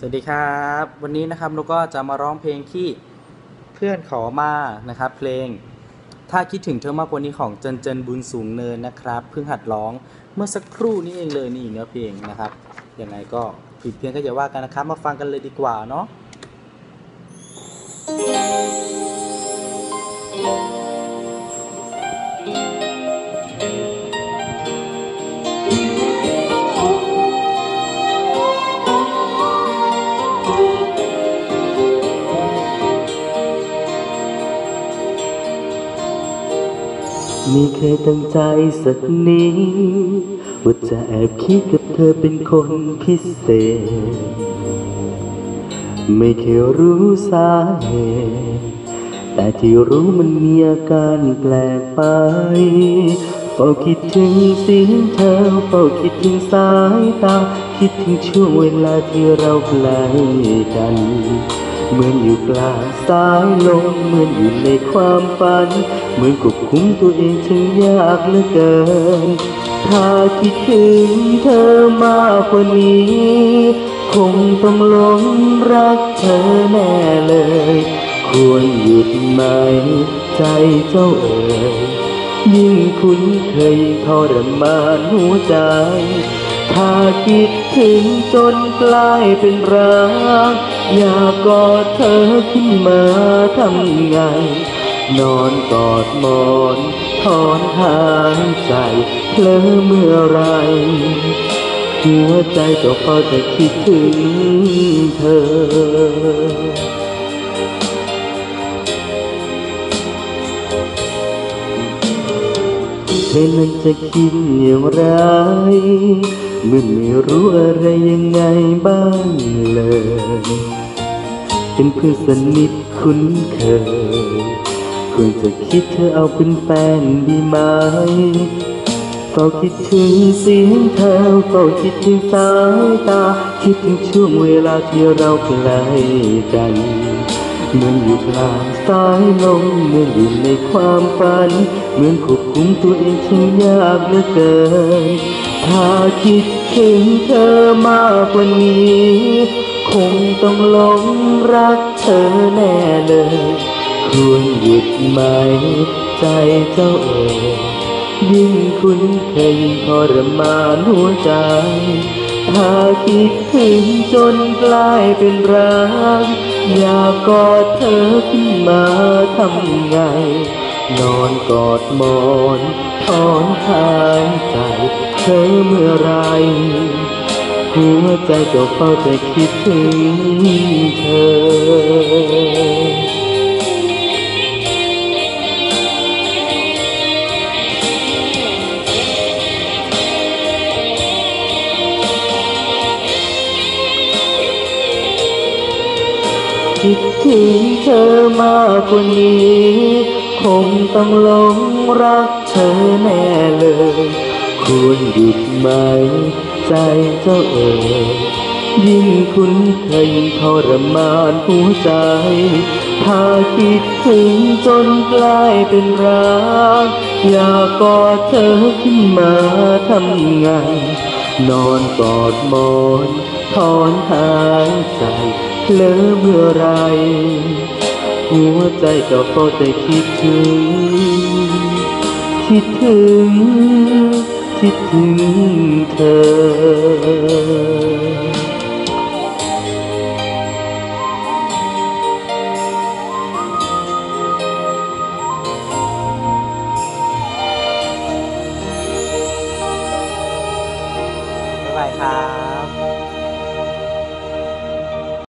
สวัสดีครับ วันนี้นะครับนุกก็จะมาร้องเพลงที่เพื่อนขอมานะครับ เพลง ถ้าคิดถึงเธอมากกว่านี้ของเจนเจนบุญสูงเนินนะครับเพิ่งหัดร้องเมื่อสักครู่นี้เองเลยนี่เนื้อเพลงนะครับยังไงก็ผิดเพี้ยนก็อย่าว่ากันนะครับ มาฟังกันเลยดีกว่าเนาะ ไม่เคยตั้งใจสักนิดว่าจะแอบคิดกับเธอเป็นคนพิเศษ ไม่เคยรู้สาเหตุแต่ที่รู้มันมีอาการแปลกไปเฝ้าคิดถึงเสียงเธอเฝ้าคิดถึงสายตา คิดถึงช่วงเวลาที่เราใกล้กัน เหมือนอยู่กลางสายลมเหมือนอยู่ในความฝัน เหมือนควบคุมตัวเองช่างยากเหลือเกิน ถ้าคิดถึงเธอมากกว่านี้ คงต้องหลงรักเธอแน่เลย ควรหยุดไหมใจเจ้าเอ๋ยยิ่งคุ้นเคยทรมานหัวใจ ถ้าคิด ถึงจนกลายเป็นรัก อยากกอดเธอขึ้นมาทำไง นอนกอดหมอนถอนหายใจเพลอเมื่อไร หัวใจก็พอจะคิดถึงเธอเธอนั้นจะคิดอย่างไร มื่อไม่รู้อะไรยังไงบ้างเลยเป็นเพื่อนสนิทคุ้นเคยควรจะคิดเธอเอาเป็นแฟนดีไหมเฝ้าคิดถึงเสียงเธอเฝ้าคิดถึงสายตา คิดถึงช่วงเวลาที่เราใกล้กันเหมือนอยู่กลางสายลมเหมือนอยู่ในความฝัน เหมือนควบคุมตัวเองช่างยากเหลือเกิน ถ้าคิดถึงเธอมากกว่านี้ คงต้องหลงรักเธอแน่เลย ควรหยุดไหมใจเจ้าเอ๋ยยิ่งคุ้นเคยยิ่งทรมานหัวใจถ้าคิดถึงจนกลายเป็นรัก อยากกอดเธอขึ้นมาทำไง นอนกอดหมอนถอนหายใจ เธอเมื่อไร หัวใจก็เฝ้าแต่คิดถึงเธอคิดถึงเธอมากกว่านี้ คงต้องหลงรักเธอแน่เลย ควรหยุดไหม ใจเจ้าเอ๋ยยิ่งคุ้นเคยทรมานหัวใจถ้าคิดถึงจนกลายเป็นรักอยากกอดเธอขึ้นมาทำไง นอนกอดหมอนถอนหายใจเพลอเมื่อไร หัวใจก็เฝ้าแต่คิดถึง คิดถึง คิด